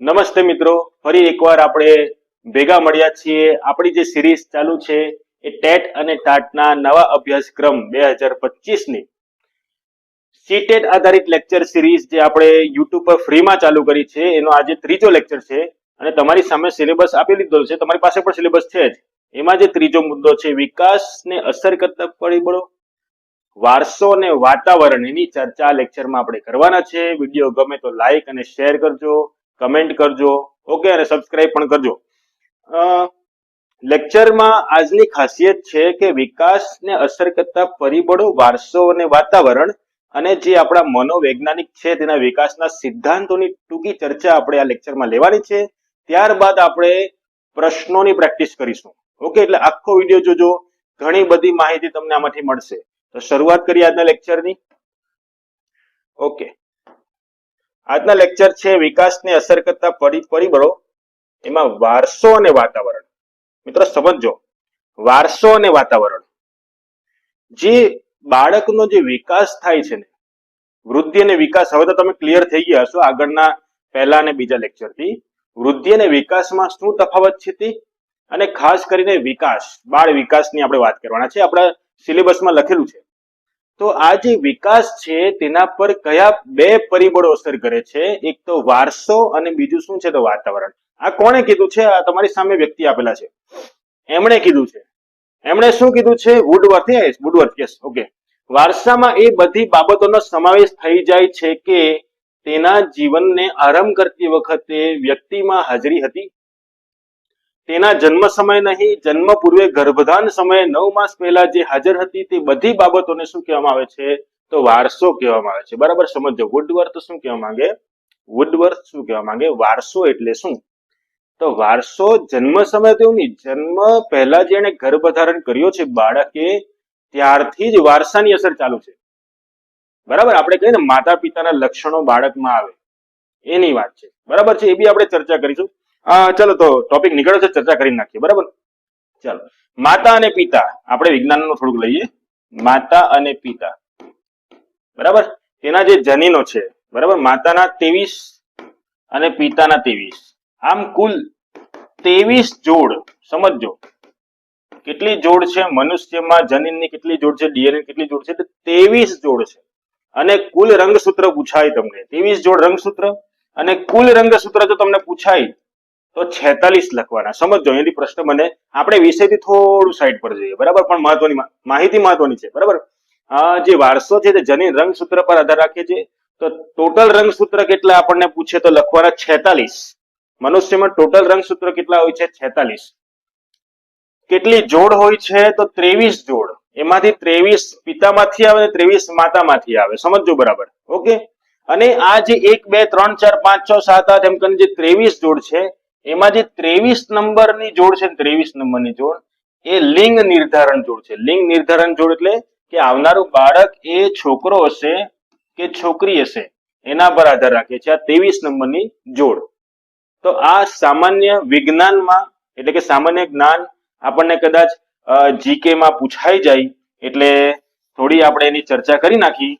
નમસ્તે મિત્રો, ફરી એકવાર આપણે ભેગા મળ્યા છીએ. આપણી જે સિરીઝ ચાલુ છે એ ટેટ અને ટાટના નવા અભ્યાસક્રમ બે હજાર પચીસની. સીટેટ આધારિત લેક્ચર સિરીઝ જે આપણે યુટ્યુબ પર ફ્રીમાં ચાલુ કરી છે, એનો આજે ત્રીજો લેક્ચર છે અને તમારી સામે સિલેબસ આપી લીધો છે. તમારી પાસે પણ સિલેબસ છે જ. એમાં જે ત્રીજો મુદ્દો છે, વિકાસને અસર કરતા પરિબળો, વારસો અને વાતાવરણ એની ચર્ચા લેક્ચરમાં આપણે કરવાના છે. વીડિયો ગમે તો લાઈક અને શેર કરજો. કમેન્ટ કરજો, ઓકે, અને સબસ્ક્રાઇબ પણ કરજો. લેક્ચરમાં આજની ખાસિયત છે કે વિકાસને અસર કરતા પરિબળો, વારસો અને વાતાવરણ અને જે આપણા મનોવૈજ્ઞાનિક છે તેના વિકાસના સિદ્ધાંતોની ટૂંકી ચર્ચા આપણે આ લેક્ચરમાં લેવાની છે. ત્યારબાદ આપણે પ્રશ્નોની પ્રેક્ટિસ કરીશું. ઓકે, એટલે આખો વીડિયો જોજો. ઘણી બધી માહિતી તમને આમાંથી મળશે. તો શરૂઆત કરીએ આજના લેક્ચરની ઓકે. આજના લેક્ચર છે વિકાસને અસર કરતા પરી- પરિબળો. એમાં વારસો અને વાતાવરણ. મિત્રો સમજો વારસો અને વાતાવરણ. જે બાળકનો જે વિકાસ થાય છે ને, વૃદ્ધિ અને વિકાસ, હવે તો તમે ક્લિયર થઈ ગયા હશો આગળના પહેલા અને બીજા લેક્ચરથી વૃદ્ધિ અને વિકાસમાં શું તફાવત છે તે? અને ખાસ કરીને વિકાસ, બાળ વિકાસની આપણે વાત કરવાના છે. આપણા સિલેબસમાં લખેલું છે. તો આ જે વિકાસ છે તેના પર કયા બે પરિબળો અસર કરે છે? એક તો વારસો અને બીજું શું છે તો વાતાવરણ. આ કોણે કીધું છે? આ તમારી સામે વ્યક્તિ આપેલા છે. એમણે કીધું છે. એમણે શું કીધું છે? Woodworth yes Woodworth yes okay વારસામાં એ બધી બાબતોનો સમાવેશ થઈ જાય છે કે તેના જીવનને આરંભ કરતી વખતે વ્યક્તિમાં હાજરી હતી. તેના જન્મ સમય નહીં, જન્મ પૂર્વે ગર્ભધાન સમયે નવ માસ પહેલા જે હાજર હતી તે બધી બાબતોને શું કહેવામાં આવે છે? તો વારસો કહેવામાં આવે છે. બરાબર સમજો વુડવર્થ શું કહેવા માંગે? વુડવર્થ શું કહેવા માંગે? વારસો એટલે શું? તો વારસો જન્મ સમય તેવું નહીં, જન્મ પહેલા જેને ગર્ભધારણ કર્યો છે બાળકે, ત્યારથી જ વારસાની અસર ચાલુ છે. બરાબર? આપણે કહીએ ને માતા પિતાના લક્ષણો બાળકમાં આવે. એની વાત છે. બરાબર છે? એ બી આપણે ચર્ચા કરીશું. ચલો તો ટોપિક નીકળ્યો છે, ચર્ચા કરી નાખીએ, બરાબર? ચાલો. માતા અને પિતા, આપણે વિજ્ઞાનનું થોડુંક લઈએ. માતા અને પિતા. બરાબર? તેના જે જનીનો છે, બરાબર? માતાના ત્રેવીસ અને પિતાના ત્રેવીસ. આમ કુલ ત્રેવીસ જોડ, સમજજો. કેટલી જોડ છે મનુષ્યમાં, જનીનની કેટલી જોડ છે, ડીએનએ કેટલી જોડ છે ત્રેવીસ જોડ છે. અને કુલ રંગસૂત્ર પૂછાય તમને. ત્રેવીસ જોડ રંગસૂત્ર અને કુલ રંગસૂત્ર જો તમને પૂછાય તો છેતાલીસ લખવાના. સમજો એની પ્રશ્ન મને આપણે વિષયથી થોડું સાઈડ પર જોઈએ. બરાબર? પણ મહત્વની માહિતી મહત્વની છે. બરાબર? જે વારસો છે તે જનીન રંગસૂત્ર પર આધાર રાખે છે. તો ટોટલ રંગસૂત્ર કેટલા આપણને પૂછે તો લખવાના છેતાલીસ. મનુષ્યમાં ટોટલ રંગસૂત્ર કેટલા હોય છે? છેતાલીસ. કેટલી જોડ હોય છે તો ત્રેવીસ જોડ. એમાંથી ત્રેવીસ પિતામાંથી આવે અને ત્રેવીસ માતામાંથી આવે. સમજજો બરાબર. ઓકે? અને આ જે એક, બે, ત્રણ, ચાર, પાંચ, છ, સાત, આઠ, એમ કરીને જે ત્રેવીસ જોડ છે એમાં જે ત્રેવીસ નંબરની જોડ છે ત્રેવીસ નંબરની જોડ, એ લિંગ નિર્ધારણ જોડ છે. લિંગ નિર્ધારણ જોડ એટલે કે આવનારું બાળક એ છોકરો હશે કે છોકરી હશે, એના પર આધાર રાખે છે આ ત્રેવીસ નંબરની જોડ. તો આ સામાન્ય વિજ્ઞાનમાં, એટલે કે સામાન્ય જ્ઞાન આપણને કદાચ જીકે માં પૂછાઈ જાય, એટલે થોડી આપણે એની ચર્ચા કરી નાખી.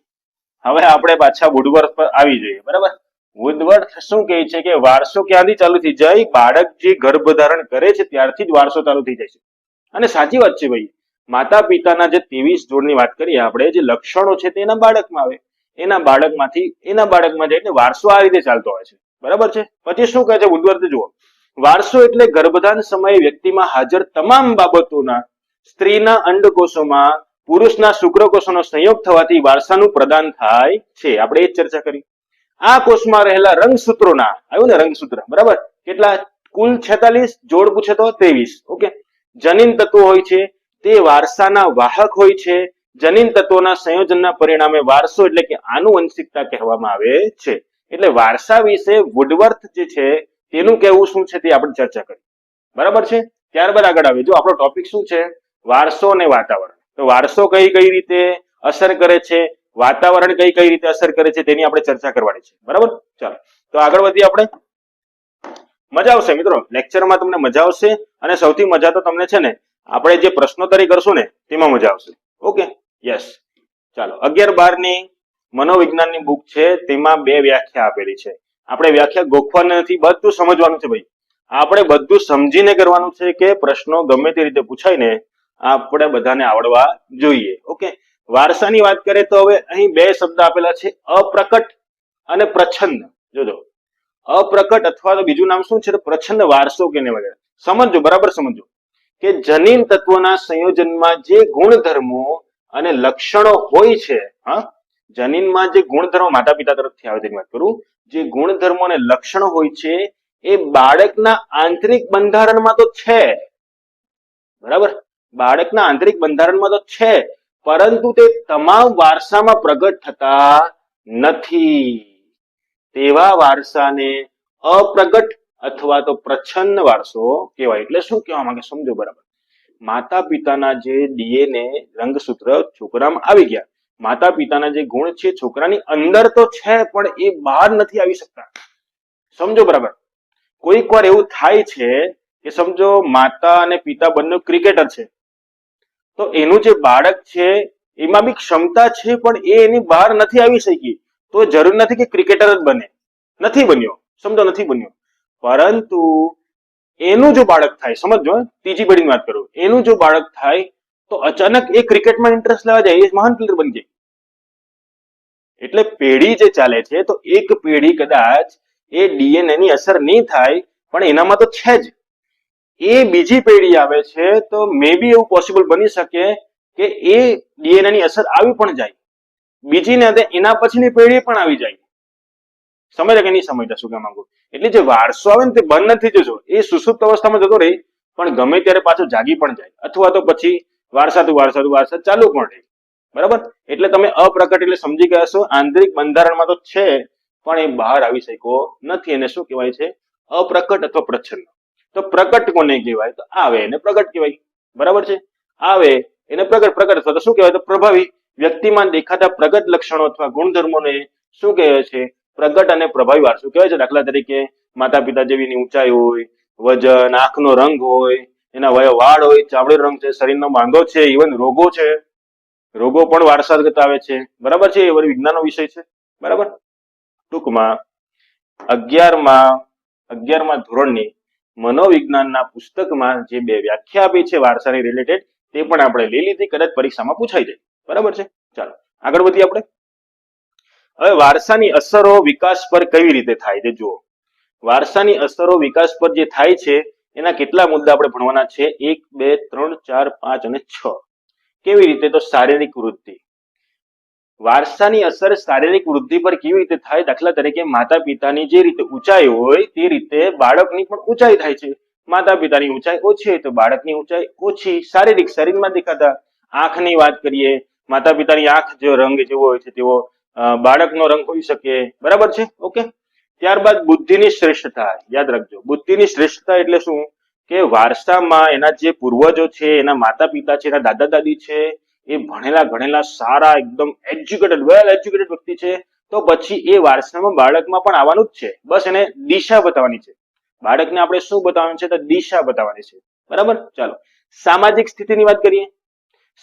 હવે આપણે પાછા વુડવર્થ પર આવી જઈએ, બરાબર? વુડવર્થ શું કહે છે કે વારસો ક્યાંથી ચાલુ થઈ જાય? બાળક જે ગર્ભધારણ કરે છે ત્યારથી જ વારસો ચાલુ થઈ જાય છે. અને સાચી વાત છે ભાઈ. માતા પિતાના જે ત્રેવીસ જોડની વાત કરીએ આપણે, જે લક્ષણો છે તે એના બાળકમાં આવે. એના બાળકમાંથી, એના બાળકમાં જઈને વારસો આ રીતે ચાલતો હોય છે. બરાબર છે? પછી શું કહે છે? ઉદ્વર્ત જુઓ. વારસો એટલે ગર્ભધાન સમયે વ્યક્તિમાં હાજર તમામ બાબતોના, સ્ત્રીના અંડકોષોમાં, પુરુષના શુક્રકોષોનો સંયોગ થવાથી વારસાનું પ્રદાન થાય છે. આપણે એ જ ચર્ચા કરી. આ કોષમાં રહેલા રંગસૂત્રોના, આવ્યું ને રંગસૂત્ર, બરાબર? કેટલા? કુલ છેતાલીસ, જોડ પૂછે તો ત્રેવીસ, ઓકે? જનીન તત્વો હોય છે, તે વારસાના વાહક હોય છે. જનીન તત્વોના સંયોજનના પરિણામે વારસો એટલે કે આનુવંશિકતા કહેવામાં આવે છે. એટલે વારસા વિશે વુડવર્થ જે છે, તેનું કહેવું શું છે તે આપણે ચર્ચા કરી. બરાબર છે? ત્યારબાદ આગળ આવે જો આપણો ટોપિક શું છે? વારસો અને વાતાવરણ. તો વારસો કઈ કઈ રીતે અસર કરે છે? વાતાવરણ કઈ કઈ રીતે અસર કરે છે તેની આપણે ચર્ચા કરવાની છે. બરાબર? ચાલો. તો આગળ વધીએ આપણે. મજા આવશે મિત્રો. લેક્ચરમાં તમને મજા આવશે અને સૌથી મજા તો તમને છે ને, આપણે જે પ્રશ્નોત્તરી કરશું ને, તેમાં મજા આવશે. ઓકે? યસ ચાલો. અગિયાર બારની મનોવિજ્ઞાનની બુક છે, તેમાં બે વ્યાખ્યા આપેલી છે. આપણે વ્યાખ્યા ગોખવાની નથી બધું સમજવાનું છે ભાઈ. આપણે બધું સમજીને કરવાનું છે કે પ્રશ્નો ગમે તે રીતે પૂછાય ને, આપણે બધાને આવડવા જોઈએ. ઓકે? વારસાની વાત કરીએ તો હવે અહીં બે શબ્દ આપેલા છે. અપ્રકટ અને પ્રછન્ન જોજો. અપ્રકટ અથવા તો બીજું નામ શું છે? પ્રછન્ન વારસો કેને વગેરે સમજો બરાબર સમજો કે જનીન તત્વોના સંયોજનમાં જે ગુણધર્મો અને લક્ષણો હોય છે, હા, જનીનમાં જે ગુણધર્મો માતા પિતા તરફથી આવે તેની વાત કરું, જે ગુણધર્મો અને લક્ષણો હોય છે, એ બાળકના આંતરિક બંધારણમાં તો છે. બરાબર? બાળકના આંતરિક બંધારણમાં તો છે. પરંતુ તે તમામ વારસામાં પ્રગટ થતા નથી. તેવા વારસાને અપ્રગટ અથવા તો પ્રચ્છન્ન વારસો કહેવાય. એટલે શું કહેવા માંગે? સમજો બરાબર. માતા પિતાના જે ડીએનએ રંગસૂત્ર છોકરામાં આવી ગયા. માતા પિતાના જે ગુણ છે છોકરાની અંદર તો છે, પણ એ બહાર નથી આવી શકતા. સમજો બરાબર. કોઈક વાર એવું થાય છે કે સમજો, માતા અને પિતા બંને ક્રિકેટર છે. તો એનું જે બાળક છે, એમાં બી ક્ષમતા છે, પણ એ એની બહાર નથી આવી શકી. તો જરૂર નથી કે ક્રિકેટર જ બને. નથી બન્યો. સમજો, નથી બન્યો. પરંતુ એનું જો બાળક થાય સમજો ત્રીજી પેઢીની વાત કરું. એનું જો બાળક થાય, તો અચાનક એ ક્રિકેટમાં ઇન્ટરેસ્ટ લેવા જાય, એ મહાન પ્લેયર બની જાય એટલે પેઢી જે ચાલે છે, તો એક પેઢી કદાચ એ ડીએનએ ની અસર નહીં થાય, પણ એનામાં તો છે જ. એ બીજી પેઢી આવે છે, તો મે બી એવું પોસિબલ બની શકે કે એ ડીએનએ ની અસર આવી પણ જાય. બીજી ને એના પછીની પેઢી પણ આવી જાય. સમજ કે નહીં સમજતા શું કહેવા માંગુ? એટલે જે વારસો આવે ને તે બંધ નથી જજો એ સુસુપ્ત અવસ્થામાં જતો રહે, પણ ગમે ત્યારે પાછો જાગી પણ જાય. અથવા તો પછી વારસાતું વારસાતું વારસા ચાલુ પણ રહે. બરાબર? એટલે તમે અપ્રકટ એટલે સમજી ગયા છો આંતરિક બંધારણમાં તો છે, પણ એ બહાર આવી શક્યો નથી. એને શું કહેવાય છે? અપ્રકટ અથવા પ્રચ્છન્ન. તો પ્રગટ કોને કહેવાય? તો આવે એને પ્રગટ કહેવાય. બરાબર છે? આવે એને પ્રગટ પ્રગટ. તો શું કહેવાય? તો પ્રભાવી વ્યક્તિમાં દેખાતા પ્રગટ લક્ષણો અથવા ગુણધર્મોને શું કહેવાય છે? પ્રગટ અને પ્રભાવી વારસો. કહેવાય છે? દાખલા તરીકે માતા પિતા જેવીની ઊંચાઈ હોય, વજન, આંખનો રંગ હોય, એના વય, વાળ હોય ચામડી રંગ છે, શરીરનો બાંધો છે ઇવન રોગો છે. રોગો પણ વારસાગત આવે છે. બરાબર છે? એ વળી વિજ્ઞાનનો વિષય છે. બરાબર? ટૂંકમાં અગિયારમાં અગિયારમાં ધોરણની મનોવિજ્ઞાનના પુસ્તકમાં જે બે વ્યાખ્યા આપી છે વારસાની રિલેટેડ તે પણ આપણે લઈ લીધી. કદાચ પરીક્ષામાં પૂછાઈ જાય. બરાબર છે? ચાલો, આગળ વધીએ આપણે. હવે વારસાની અસરો વિકાસ પર કેવી રીતે થાય છે? જુઓ. વારસાની અસરો વિકાસ પર જે થાય છે, એના કેટલા મુદ્દા આપણે ભણવાના છે? એક, બે, ત્રણ, ચાર, પાંચ અને છ. કેવી રીતે? તો શારીરિક વૃદ્ધિ. વારસાની અસર શારીરિક વૃદ્ધિ પર કેવી રીતે થાય? દાખલા તરીકે માતા પિતાની જે રીતે ઊંચાઈ હોય, તે રીતે બાળકની પણ ઊંચાઈ થાય છે. માતા પિતાની ઊંચાઈ ઓછી હોય તો બાળકની ઊંચાઈ ઓછી. શારીરિક શરીરમાં દેખાતા આંખની વાત કરીએ માતા પિતાની આંખ જે રંગ જેવો હોય છે, તેવો બાળકનો રંગ હોઈ શકે. બરાબર છે? ઓકે? ત્યારબાદ બુદ્ધિની શ્રેષ્ઠતા. યાદ રાખજો. બુદ્ધિની શ્રેષ્ઠતા એટલે શું? કે વારસામાં એના જે પૂર્વજો છે, એના માતા પિતા છે, એના દાદા દાદી છે એ ભણેલા ગણેલા સારા, એકદમ એજ્યુકેટેડ વેલ એજ્યુકેટેડ વ્યક્તિ છે. તો પછી એ વારસામાં બાળકમાં પણ આવવાનું જ છે. બસ એને દિશા બતાવવાની છે. બાળકને આપણે શું બતાવવાનું છે? તો દિશા બતાવવાની છે. બરાબર? ચાલો. સામાજિક સ્થિતિની વાત કરીએ.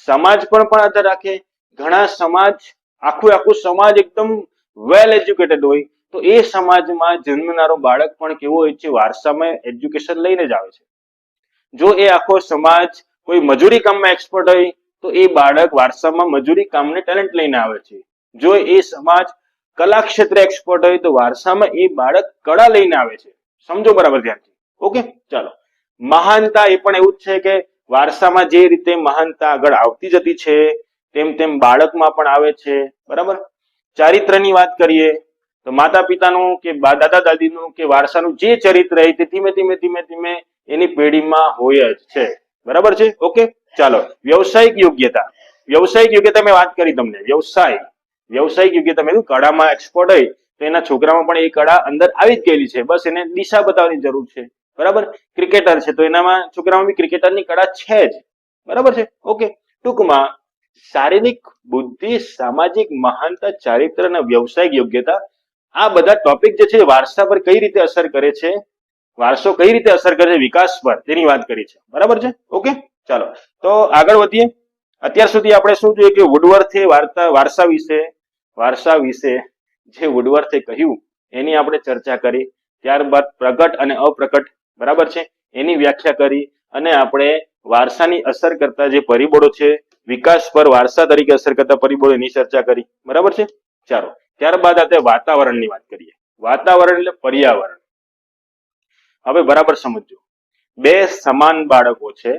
સમાજ પણ પણ આધાર રાખે. ઘણા સમાજ, આખું આખું સમાજ એકદમ વેલ એજ્યુકેટેડ હોય. તો એ સમાજમાં જન્મનારો બાળક પણ કેવો હોય છે? વારસામાં એજ્યુકેશન લઈને જ આવે છે. જો એ આખો સમાજ કોઈ મજૂરી કામમાં એક્સપર્ટ હોય તો એ બાળક વારસામાં મજૂરી કામને ટેલેન્ટ લઈને આવે છે. જો એ સમાજ કલા ક્ષેત્રે એક્સપર્ટ હોય તો વારસામાં એ બાળક કળા લઈને આવે છે. સમજો બરાબર ધ્યાનથી. ઓકે? ચાલો. મહાનતા એ પણ એવું જ છે કે વારસામાં જે રીતે મહાનતા આગળ આવતી જતી છે, તેમ તેમ બાળકમાં પણ આવે છે. બરાબર? ચારિત્રની વાત કરીએ, તો માતા પિતાનું કે દાદા દાદીનું કે વારસાનું જે ચરિત્ર હોય તે ધીમે ધીમે ધીમે ધીમે એની પેઢીમાં હોય જ છે. બરાબર છે? ઓકે? ચાલો, વ્યવસાયિક યોગ્યતા. વ્યવસાયિક યોગ્યતા મેં વાત કરી તમને. વ્યવસાય. વ્યવસાયિક યોગ્યતા મેં કળામાં એક્સપર્ટ હોય તો એના છોકરામાં પણ એ કળા અંદર આવી જ ગયેલી છે. બસ એને દિશા બતાવવાની જરૂર છે. બરાબર? ક્રિકેટર છે. તો એનામાં છોકરામાં બી ક્રિકેટરની કળા છે જ. બરાબર છે? ઓકે. ટૂંકમાં, શારીરિક બુદ્ધિ, સામાજિક મહાનતા, ચારિત્ર અને વ્યવસાયિક યોગ્યતા આ બધા ટોપિક જે છે વારસા પર કઈ રીતે અસર કરે છે? વારસો કઈ રીતે અસર કરે છે? વિકાસ પર. તેની વાત કરી છે. બરાબર છે? ઓકે? ચાલો, તો આગળ વધીએ. અત્યાર સુધી આપણે શું જોઈએ કે વુડવર્થે વાર્તા, વારસા વિશે વારસા વિશે જે વુડવર્થે કહ્યું, એની આપણે ચર્ચા કરી. ત્યારબાદ પ્રગટ અને અપ્રકટ બરાબર છે? એની વ્યાખ્યા કરી અને આપણે વારસાની અસર કરતા જે પરિબળો છે, વિકાસ પર વારસા તરીકે અસર કરતા પરિબળો એની ચર્ચા કરી. બરાબર છે? ચાલો, ત્યારબાદ આપણે વાતાવરણની વાત કરીએ. વાતાવરણ એટલે પર્યાવરણ. હવે બરાબર સમજો બે સમાન બાળકો છે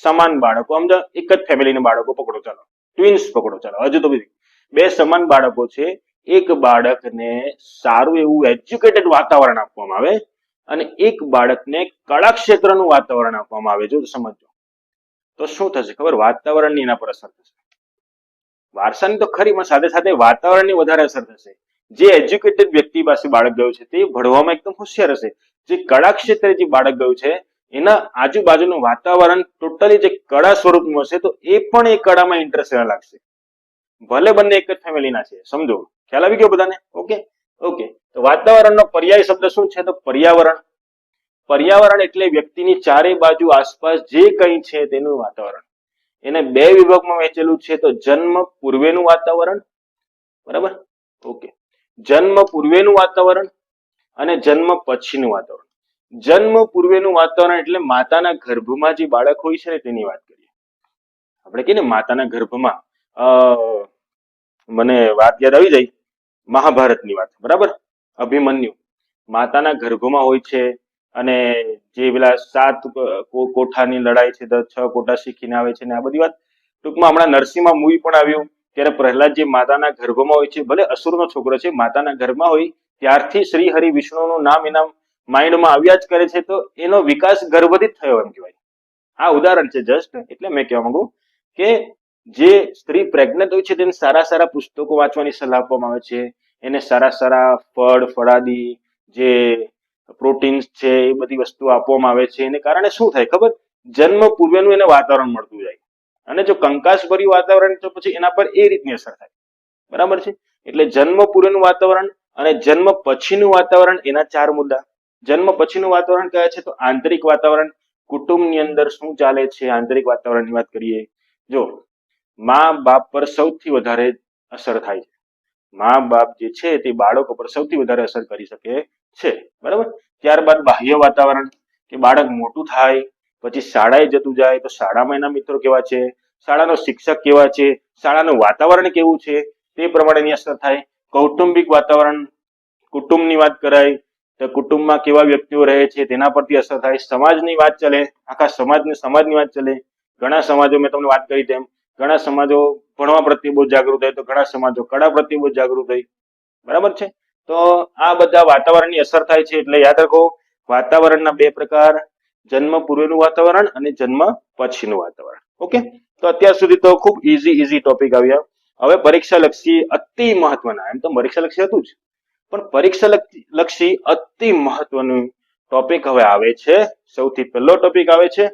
સમાન બાળકો સમજો એક જ ફેમિલીના બાળકો પકડો, ચાલો. ટ્વિન્સ પકડો, ચાલો. હજુ તો બધી. બે સમાન બાળકો છે. એક બાળકને સારું એવું એજ્યુકેટેડ વાતાવરણ આપવામાં આવે અને એક બાળકને કળા ક્ષેત્રનું વાતાવરણ આપવામાં આવે, જો સમજો તો શું થશે ખબર? વાતાવરણની એના પર અસર થશે. વારસાની તો ખરી, પણ સાથે સાથે વાતાવરણની વધારે અસર થશે. જે એજ્યુકેટેડ વ્યક્તિ પાસે બાળક ગયું છે, તે ભણવામાં એકદમ હોશિયાર હશે. જે કળા ક્ષેત્રે જે બાળક ગયું છે એના આજુબાજુનું વાતાવરણ ટોટલી જે કળા સ્વરૂપનું હશે તો એ પણ એ કળામાં ઇન્ટરેસ્ટ લાગશે. ભલે બંને એક જ ફેમિલીના છે, સમજો. ખ્યાલ આવી ગયો બધાને? ઓકે ઓકે તો વાતાવરણનો પર્યાય શબ્દ શું છે? તો પર્યાવરણ. પર્યાવરણ એટલે વ્યક્તિની ચારે બાજુ આસપાસ જે કંઈ છે તેનું વાતાવરણ. એને બે વિભાગમાં વહેંચેલું છે તો જન્મ પૂર્વેનું વાતાવરણ. બરાબર? ઓકે જન્મ પૂર્વેનું વાતાવરણ અને જન્મ પછીનું વાતાવરણ. જન્મ પૂર્વેનું વાતાવરણ એટલે માતાના ગર્ભમાં જે બાળક હોય છે તેની વાત કરીએ. આપણે કહીએ ને માતાના ગર્ભમાં મને વાત યાદ આવી જાય, મહાભારતની વાત, બરાબર? અભિમન્યુ. માતાના ગર્ભમાં હોય છે અને જે પેલા સાત કોઠાની લડાઈ છે છ કોઠા શીખીને આવે છે ને આ બધી વાત, ટૂંકમાં હમણાં નરસિંહમાં મૂવી પણ આવ્યું, ત્યારે પ્રહલાદ જે માતાના ગર્ભમાં હોય છે, ભલે અસુરનો છોકરો છે, માતાના ગર્ભમાં હોય, ત્યારથી શ્રી હરિ વિષ્ણુનું નામ એના માઇન્ડમાં આવ્યા જ કરે છે તો એનો વિકાસ ગર્ભથી થયો એમ કહેવાય. આ ઉદાહરણ છે જસ્ટ એટલે મેં કહેવા માંગુ કે જે સ્ત્રી પ્રેગ્નન્ટ હોય છે તેને સારા સારા પુસ્તકો વાંચવાની સલાહ આપવામાં આવે છે. એને સારા સારા ફળ, ફળાદી, જે પ્રોટીન્સ છે એ બધી વસ્તુ આપવામાં આવે છે. એને કારણે શું થાય ખબર? જન્મ પૂર્વેનું એને વાતાવરણ મળતું જાય. અને જો કંકાસ ભર્યું વાતાવરણ તો પછી એના પર એ રીતની અસર થાય. બરાબર છે? એટલે જન્મ પૂર્વેનું વાતાવરણ અને જન્મ પછીનું વાતાવરણ એના ચાર મુદ્દા. જન્મ પછીનું વાતાવરણ કયા છે? તો આંતરિક વાતાવરણ. કુટુંબની અંદર શું ચાલે છે? આંતરિક વાતાવરણની વાત કરીએ. જો, મા બાપ પર સૌથી વધારે અસર થાય છે. મા બાપ જે છે તે બાળકો પર સૌથી વધારે અસર કરી શકે છે. બરાબર? ત્યારબાદ બાહ્ય વાતાવરણ. કે બાળક મોટું થાય, પછી શાળાએ જતું જાય, તો શાળામાં એના મિત્રો કેવા છે? શાળાનો શિક્ષક કેવા છે? શાળાનું વાતાવરણ કેવું છે? તે પ્રમાણેની અસર થાય. કૌટુંબિક વાતાવરણ. કુટુંબની વાત કરાય. કુટુંબમાં કેવા વ્યક્તિઓ રહે છે, તેના પરથી અસર થાય. સમાજની વાત ચાલે, આખા સમાજની સમાજની વાત ચાલે. ઘણા સમાજો, મેં તમને વાત કરી તેમ, ઘણા સમાજો ભણવા પ્રત્યે બહુ જાગૃત થાય તો ઘણા સમાજો કળા પ્રત્યે બહુ જાગૃત થઈ બરાબર છે? તો આ બધા વાતાવરણની અસર થાય છે, એટલે યાદ રાખો, વાતાવરણના બે પ્રકાર, જન્મ પૂર્વેનું વાતાવરણ અને જન્મ પછીનું વાતાવરણ. ઓકે? તો અત્યાર સુધી તો ખૂબ ઈઝી ઈઝી ટોપિક આવ્યા. હવે પરીક્ષા લક્ષી અતિ મહત્વના. એમ તો પરીક્ષા લક્ષી હતું જ. પણ પરીક્ષા લક્ષી- અતિ મહત્વનું ટોપિક હવે આવે છે. સૌથી પહેલો ટોપિક આવે છે.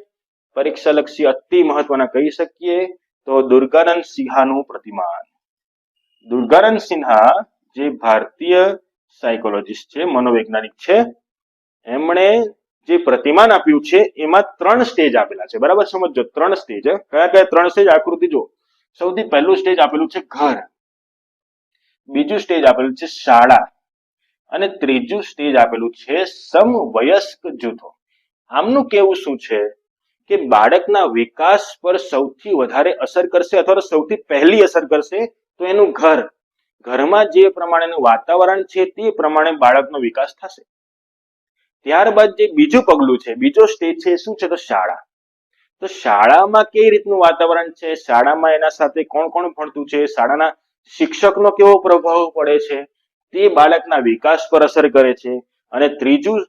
પરીક્ષા લક્ષી અતિ મહત્વના કહી શકીએ તો દુર્ગાનંદ સિંહાનું પ્રતિમાન. દુર્ગાનંદ સિન્હા જે ભારતીય સાયકોલોજીસ્ટ છે, મનોવૈજ્ઞાનિક છે, એમણે જે પ્રતિમાન આપ્યું છે, એમાં ત્રણ સ્ટેજ આપેલા છે. બરાબર સમજો ત્રણ સ્ટેજ કયા કયા ત્રણ સ્ટેજ આકૃતિ જો સૌથી પહેલું સ્ટેજ આપેલું છે ઘર. બીજું સ્ટેજ આપેલું છે શાળા. અને ત્રીજું સ્ટેજ આપેલું છે સમવયસ્ક જૂથો. આમનું કેવું શું છે? કે બાળકના વિકાસ પર સૌથી વધારે અસર કરશે અથવા સૌથી પહેલી અસર કરશે તો એનું ઘર. ઘરમાં જે પ્રમાણેનું વાતાવરણ છે તે પ્રમાણે બાળકનો વિકાસ થશે. ત્યારબાદ જે બીજું પગલું છે, બીજો સ્ટેજ છે શું છે તો શાળા. તો શાળામાં કઈ રીતનું વાતાવરણ છે? શાળામાં એના સાથે કોણ કોણ ભણતું છે? શાળાના શિક્ષકનો કેવો પ્રભાવ પડે છે? તે બાળકના વિકાસ પર અસર કરે છે. અને ત્રીજું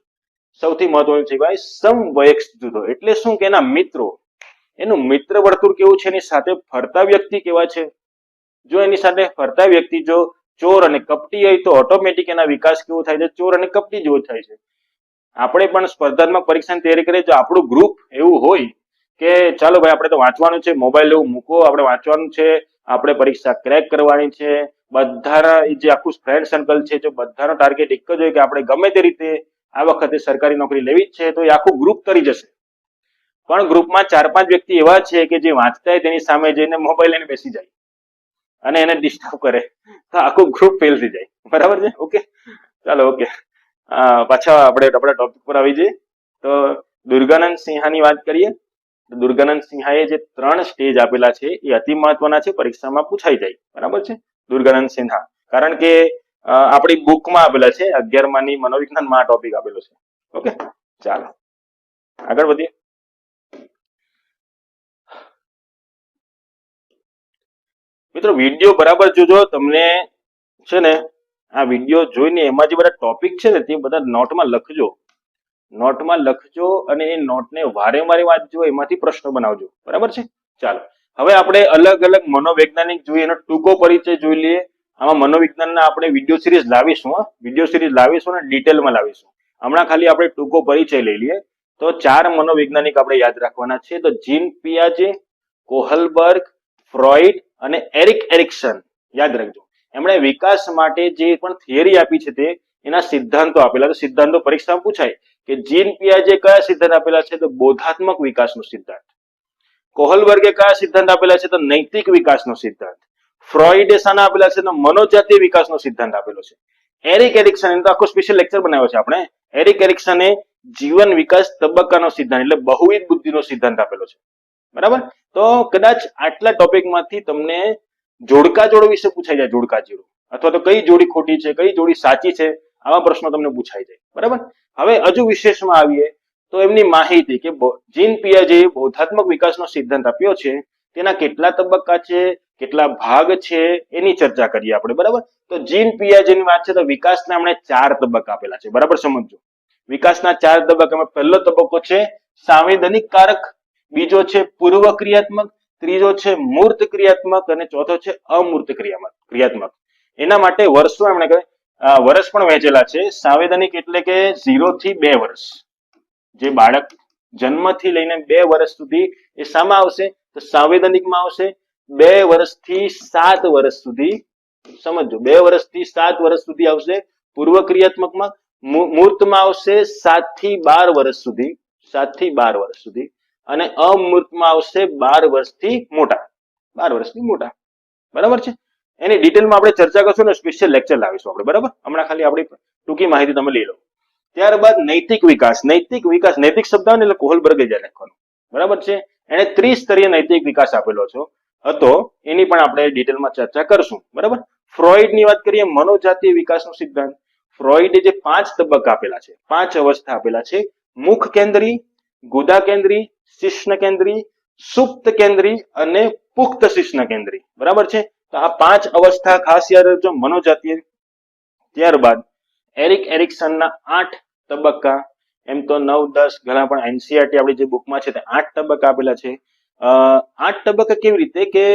સૌથી મહત્વનું છે ભાઈ, સમવયસ્ક જૂથો. એટલે શું કે એના મિત્રો? એનું મિત્ર વર્તુળ કેવું છે? એની સાથે ફરતા વ્યક્તિ કેવા છે? જો એની સાથે ફરતા વ્યક્તિ જો ચોર અને કપટી હોય તો ઓટોમેટિક એના વિકાસ કેવો થાય છે? ચોર અને કપટી જેવો થાય છે. આપણે પણ સ્પર્ધાત્મક પરીક્ષાની તૈયારી કરીએ જો આપણું ગ્રુપ એવું હોય કે ચાલો ભાઈ, આપણે તો વાંચવાનું છે મોબાઈલ એવું મૂકો, આપણે વાંચવાનું છે, આપણે પરીક્ષા ક્રેક કરવાની છે બધાના જે આખું ફ્રેન્ડ સર્કલ છે, જો બધાનો ટાર્ગેટ એક જ હોય કે આપણે ગમે તે રીતે આ વખતે સરકારી નોકરી લેવી જ છે, તો એ આખું ગ્રુપ કરી જશે. પણ ગ્રુપમાં ચાર પાંચ વ્યક્તિ એવા છે કે જે વાંચતા હોય તેની સામે જઈને મોબાઈલ લઈને બેસી જાય અને એને ડિસ્ટર્બ કરે. તો આખું ગ્રુપ ફેલ થઈ જાય. બરાબર છે? ઓકે? ચાલો, ઓકે. પાછા આપણે આપણા ટોપિક પર આવી જઈએ. તો દુર્ગાનંદ સિંહાની વાત કરીએ. દુર્ગાનંદ સિંહાએ જે ત્રણ સ્ટેજ આપેલા છે, એ અતિ મહત્વના છે, પરીક્ષામાં પૂછાઈ જાય. બરાબર છે? દુર્ગાનંદ સિન્હા કારણ કે આપણી બુકમાં આપેલા છે, અગિયારમાની મનોવિજ્ઞાનમાં આ ટોપિક આપેલો છે. ઓકે? ચાલો. આગળ વધીએ. મિત્રો, વીડિયો બરાબર જોજો. તમને છે ને, આ વીડિયો જોઈને એમાં જે બધા ટોપિક છે ને, તે બધા નોટમાં લખજો. નોટમાં લખજો અને એ નોટને વારે વારે વાંચજો, એમાંથી પ્રશ્નો બનાવજો. બરાબર છે? ચાલો. હવે આપણે અલગ અલગ મનોવૈજ્ઞાનિક જોઈએ એનો ટૂંકો પરિચય જોઈ લઈએ. આમાં મનોવિજ્ઞાનના આપણે વીડિયો સિરીઝ લાવીશું વીડિયો સિરીઝ લાવીશું અને ડિટેલમાં લાવીશું. હમણાં ખાલી આપણે ટૂંકો પરિચય લઈ લઈએ. તો ચાર મનોવૈજ્ઞાનિક આપણે યાદ રાખવાના છે. તો જીન પિયાજે, કોહલબર્ગ, ફ્રોઇડ અને એરિક એરિક્સન. યાદ રાખજો. એમણે વિકાસ માટે જે પણ થિયરી આપી છે તે, એના સિદ્ધાંતો આપેલા. તો સિદ્ધાંતો પરીક્ષામાં પૂછાય કે જીન પિયાજે કયા સિદ્ધાંત આપેલા છે? તો બોધાત્મક વિકાસનો સિદ્ધાંત. કોહલબર્ગે કયા સિદ્ધાંત આપેલા છે તો નૈતિક વિકાસનો સિદ્ધાંત. ફ્રોઇડે શાના આપેલા છે તો મનોજાતીય વિકાસનો સિદ્ધાંત આપેલો છે. એરિક એરિક્સન, તો આખો સ્પેશિયલ લેક્ચર બનાવ્યો છે આપણે. એરિક એરિક્સને જીવન વિકાસ તબક્કાનો સિદ્ધાંત એટલે બહુવિધ બુદ્ધિનો સિદ્ધાંત આપેલો છે. બરાબર? તો કદાચ આટલા ટોપિકમાંથી તમને જોડકા જોડ વિશે પૂછાઈ જાય, જોડકા જીરો. અથવા તો કઈ જોડી ખોટી છે, કઈ જોડી સાચી છે, આવા પ્રશ્નો તમને પૂછાઈ જાય. બરાબર? હવે હજુ વિશેષમાં આવીએ. તો એમની માહિતી કે જીન પિયાજે બૌદ્ધાત્મક વિકાસનો સિદ્ધાંત આપ્યો છે, તેના કેટલા તબક્કા છે, કેટલા ભાગ છે, એની ચર્ચા કરીએ આપણે, બરાબર? તો જીન પિયાજેની વાત છે તો વિકાસના એમણે ચાર તબક્કા આપેલા છે, બરાબર સમજો વિકાસના ચાર તબક્કામાં પહેલો તબક્કો છે સાંવેદનિક કારક, બીજો છે પૂર્વ ક્રિયાત્મક ત્રીજો છે મૂર્ત ક્રિયાત્મક અને ચોથો છે અમૂર્ત ક્રિયાત્મક. ક્રિયાત્મક એના માટે વર્ષો એમણે વર્ષ પણ વહેંચેલા છે, સાંવેદનિક એટલે કે ઝીરો થી બે વર્ષ. જે બાળક જન્મથી લઈને બે વર્ષ સુધી એ શામાં આવશે? તો સાંવેદનિકમાં આવશે. બે વર્ષથી સાત વર્ષ સુધી સમજો બે વર્ષથી સાત વર્ષ સુધી આવશે. પૂર્વ ક્રિયાત્મકમાં મૂર્તમાં આવશે સાતથી બાર વર્ષ સુધી સાતથી બાર વર્ષ સુધી. અને અમૂર્તમાં આવશે બાર વર્ષથી મોટા, બાર વર્ષથી મોટા. બરાબર છે? એની ડિટેલમાં આપણે ચર્ચા કરશું ને સ્પેશિયલ લેક્ચર લાવીશું આપણે. બરાબર? હમણાં ખાલી આપણી ટૂંકી માહિતી તમે લઈ લો. ત્યારબાદ નૈતિક વિકાસ. નૈતિક વિકાસ, નૈતિક શબ્દ આવે ને એટલે કોહલબર્ગે જ લખવાનું. બરાબર છે? એને ત્રિસ્તરીય નૈતિક વિકાસ આપેલો છે હતો. એની પણ આપણે ડિટેલમાં ચર્ચા કરશું. બરાબર? ફ્રોઇડની વાત કરીએ, મનોજાતીય વિકાસનો સિદ્ધાંત. ફ્રોઇડે જે પાંચ તબક્કા આપેલા છે. પાંચ અવસ્થા આપેલા છે. મુખ કેન્દ્રી, ગુદા કેન્દ્રી શિષ્ણ કેન્દ્રી, સુપ્ત કેન્દ્રી અને પુખ્ત શિષ્ણ કેન્દ્રી. બરાબર છે? તો આ પાંચ અવસ્થા ખાસ યાદ રાખજો. મનોજાતીય. ત્યારબાદ એરિક એરિક્સનના આઠ તબક્કા, એમ તો નવ, દસ, ઘણા પણ એનસીઆરટી આપણી જે બુકમાં છે તે આઠ તબક્કા આપેલા છે. આઠ તબક્કા કેવી રીતે કે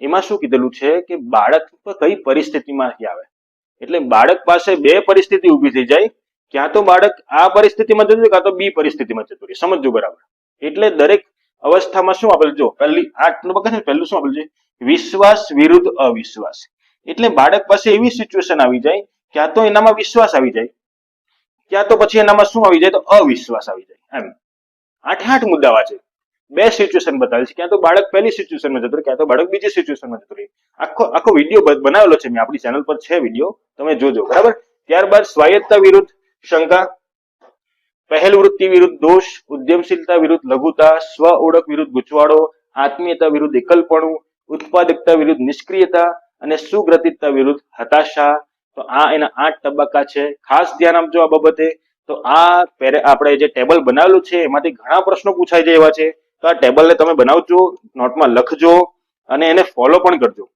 એમાં શું કીધેલું છે કે બાળક કઈ પરિસ્થિતિમાંથી આવે? એટલે બાળક પાસે બે પરિસ્થિતિ ઊભી થઈ જાય, ક્યાં તો બાળક આ પરિસ્થિતિમાં જતું કાં તો બી પરિસ્થિતિમાં જતું રહે. સમજવું બરાબર. એટલે દરેક અવસ્થામાં શું આપેલું જો, પહેલી આઠ તબક્કા છે પહેલું શું આપેલું છે? વિશ્વાસ વિરુદ્ધ અવિશ્વાસ. એટલે બાળક પાસે એવી સિચ્યુએશન આવી જાય ક્યાં તો એનામાં વિશ્વાસ આવી જાય. ક્યાં તો પછી એનામાં શું આવી જાય તો અવિશ્વાસ આવી જાય. એમ. આઠ આઠ મુદ્દાવા છે. બે સિચ્યુએશન બતાવે છે. ક્યાં તો બાળક પહેલી સિચ્યુએશનમાં જતું ક્યાં તો બાળક બીજી સિચ્યુએશનમાં જતું રહે આખો આખો વીડિયો બનાવેલો છે. મેં આપણી ચેનલ પર છે વીડિયો તમે જોજો. બરાબર? ત્યારબાદ સ્વાયત્તતા વિરુદ્ધ શંકા, પહેલ વૃત્તિ વિરુદ્ધ દોષ, ઉદ્યમશીલતા વિરુદ્ધ લઘુતા, સ્વ ઓળખ વિરુદ્ધ ગુચવાડો, આત્મીયતા વિરુદ્ધ એકલપણું, ઉત્પાદકતા વિરુદ્ધ નિષ્ક્રિયતા અને સુગ્રતિતતા વિરુદ્ધ હતાશા તો આ એના આઠ તબક્કા છે. ખાસ ધ્યાન આપજો આ બાબતે. તો આ પહેરે આપણે જે ટેબલ બનાવેલું છે, એમાંથી ઘણા પ્રશ્નો પૂછાઈ જાય એવા છે. તો આ ટેબલને તમે બનાવજો, નોટમાં લખજો અને એને ફોલો પણ કરજો.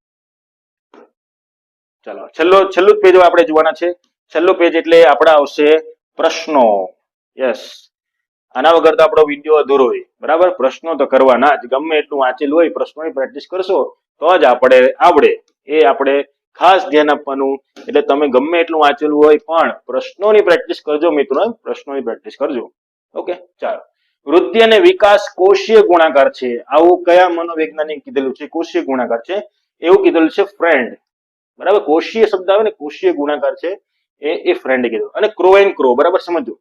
ચાલો, છેલ્લો, છેલ્લું પેજ આપણે જોવાના છે. છેલ્લો પેજ એટલે આપણા આવશે પ્રશ્નો. યસ આના વગર તો આપણો વીડિયો અધૂરો હોય. બરાબર? પ્રશ્નો તો કરવાના જ. ગમે એટલું વાંચેલું હોય પ્રશ્નોની પ્રેક્ટિસ કરશો, તો જ આપણે આવડે. એ આપણે ખાસ ધ્યાન આપવાનું. એટલે તમે ગમે એટલું વાંચેલું હોય પણ પ્રશ્નોની પ્રેક્ટિસ કરજો મિત્રો પ્રશ્નોની પ્રેક્ટિસ કરજો. ઓકે? ચાલો. વૃદ્ધિ અને વિકાસ કોષીય ગુણાકાર છે. આવું કયા મનોવૈજ્ઞાનિક કીધેલું છે? કોષીય ગુણાકાર છે. એવું કીધેલું છે ફ્રેન્ડ બરાબર? કોષીય શબ્દ આવે ને, કોષીય ગુણાકાર છે. એ એ ફ્રેન્ડ કીધું. અને ક્રો એન્ડ ક્રો બરાબર? સમજો.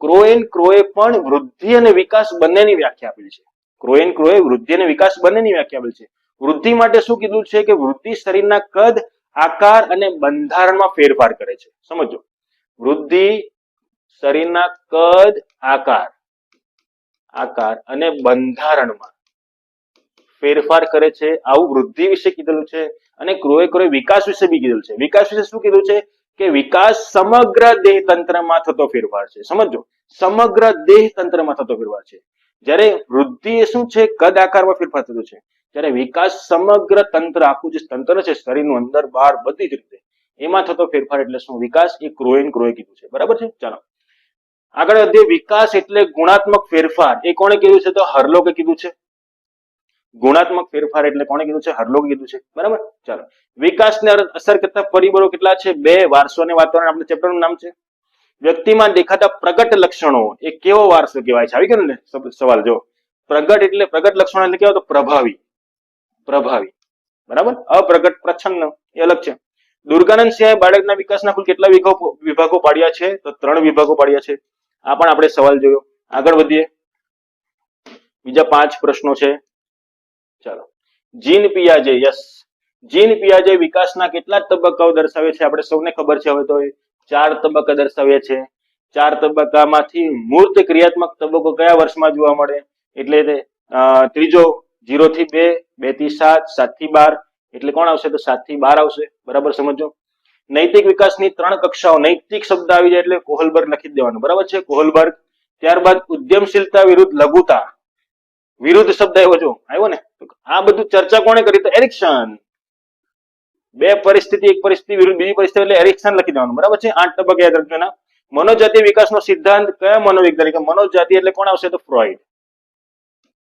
ક્રો એન્ડ ક્રોએ પણ વૃદ્ધિ અને વિકાસ બંનેની વ્યાખ્યા આપેલી છે. ક્રો એન્ડ ક્રોએ વૃદ્ધિ અને વિકાસ બંનેની વ્યાખ્યા આપેલી છે. વૃદ્ધિ માટે શું કીધું છે કે વૃદ્ધિ શરીરના કદ આકાર અને બંધારણમાં ફેરફાર કરે છે. સમજો. વૃદ્ધિ, શરીરના કદ, આકાર. આકાર અને બંધારણમાં ફેરફાર કરે છે. આવું વૃદ્ધિ વિશે કીધેલું છે અને ક્રોએ ક્રોએ વિકાસ વિશે બી કીધેલું છે. વિકાસ વિશે શું કીધું છે? કે વિકાસ સમગ્ર દેહ તંત્રમાં થતો ફેરફાર છે. સમજો. સમગ્ર દેહ તંત્રમાં થતો ફેરફાર છે. જ્યારે વૃદ્ધિ એ શું છે? કદ આકારમાં ફેરફાર થતો છે. જ્યારે વિકાસ સમગ્ર તંત્ર, આખું જે તંત્ર છે, શરીરનું અંદર બહાર બધી જ રીતે, એમાં થતો ફેરફાર એટલે શું? વિકાસ એ ક્રોએન ક્રોએ કીધું છે. બરાબર છે? ચાલો. આગળ વધીએ. વિકાસ એટલે ગુણાત્મક ફેરફાર. એ કોણે કીધું છે તો હરલોકે કીધું છે. ગુણાત્મક ફેરફાર એટલે કોણે કીધું છે? હરલોકે કીધું છે. બરાબર? ચાલો. વિકાસને અસર કરતા પરિબળો કેટલા છે? બે. વારસો અને વાતાવરણ. આપણે ચેપ્ટરનું નામ છે. વ્યક્તિમાં દેખાતા પ્રગટ લક્ષણો. એ કેવો વારસો કહેવાય છે? આવી ગયો ને સવાલ? જો પ્રગટ એટલે, પ્રગટ લક્ષણો એટલે કેવો? તો પ્રભાવી. પ્રભાવી. બરાબર? અપ્રગટ, પ્રચ્છન્ન, એ અલગ છે. દુર્ગાનંદ સિંહે બાળકના વિકાસના કુલ કેટલા વિભાગો પાડ્યા છે? તો ત્રણ વિભાગો પાડ્યા છે. આ પણ આપણે સવાલ જોયો. આગળ વધીએ. બીજા પાંચ પ્રશ્નો છે. ચાલો. જીન પિયાજે, યસ. જીન પિયાજે વિકાસના કેટલા તબક્કાઓ દર્શાવે છે? આપણે સૌને ખબર છે હવે તો ચાર તબક્કા દર્શાવે છે. ચાર તબક્કામાંથી મૂર્ત ક્રિયાત્મક તબક્કો કયા વર્ષમાં જોવા મળે? એટલે ત્રીજો જીરો થી બે બેથી સાત સાતથી બાર. એટલે કોણ આવશે? તો સાતથી બાર આવશે. બરાબર સમજો? નૈતિક વિકાસની ત્રણ કક્ષાઓ, નૈતિક શબ્દ આવી જાય એટલે કોહલબર્ગ લખી દેવાનું. બરાબર છે? કોહલબર્ગ ત્યારબાદ ઉદ્યમશીલતા વિરુદ્ધ લઘુતા. વિરુદ્ધ શબ્દ આવ્યો જો, આવ્યો ને? આ બધું ચર્ચા કોણે કરી? તો એરિક્સન. બે પરિસ્થિતિ, એક પરિસ્થિતિ વિરુદ્ધ બીજી પરિસ્થિતિ એટલે એરિક્સન લખી દેવાનું. બરાબર છે? આઠ તબક્કે યાદ રાખજો એના. મનોજાતીય વિકાસનો સિદ્ધાંત કયા મનોવૈજ્ઞાનિક? મનોજાતિ એટલે કોણ આવશે? તો ફ્રોઇડ.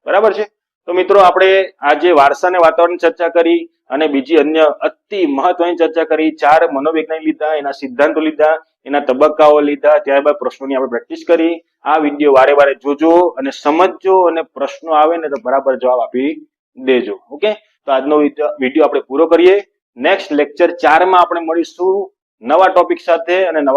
બરાબર છે? તો મિત્રો આપણે આજે વારસા અને વાતાવરણ ચર્ચા કરી અને બીજી અન્ય અતિ મહત્વની ચર્ચા કરી. ચાર મનોવૈજ્ઞાનિક લીધા, એના સિદ્ધાંતો લીધા, એના તબક્કાઓ લીધા. ત્યારબાદ પ્રશ્નોની આપણે પ્રેક્ટિસ કરી. આ વીડિયો વારે વારે જોજો અને સમજજો અને પ્રશ્નો આવે ને તો બરાબર જવાબ આપી દેજો. ઓકે? તો આજનો વીડિયો આપણે પૂરો કરીએ. નેક્સ્ટ લેક્ચર ચારમાં આપણે મળીશું. નવા ટોપિક સાથે અને નવા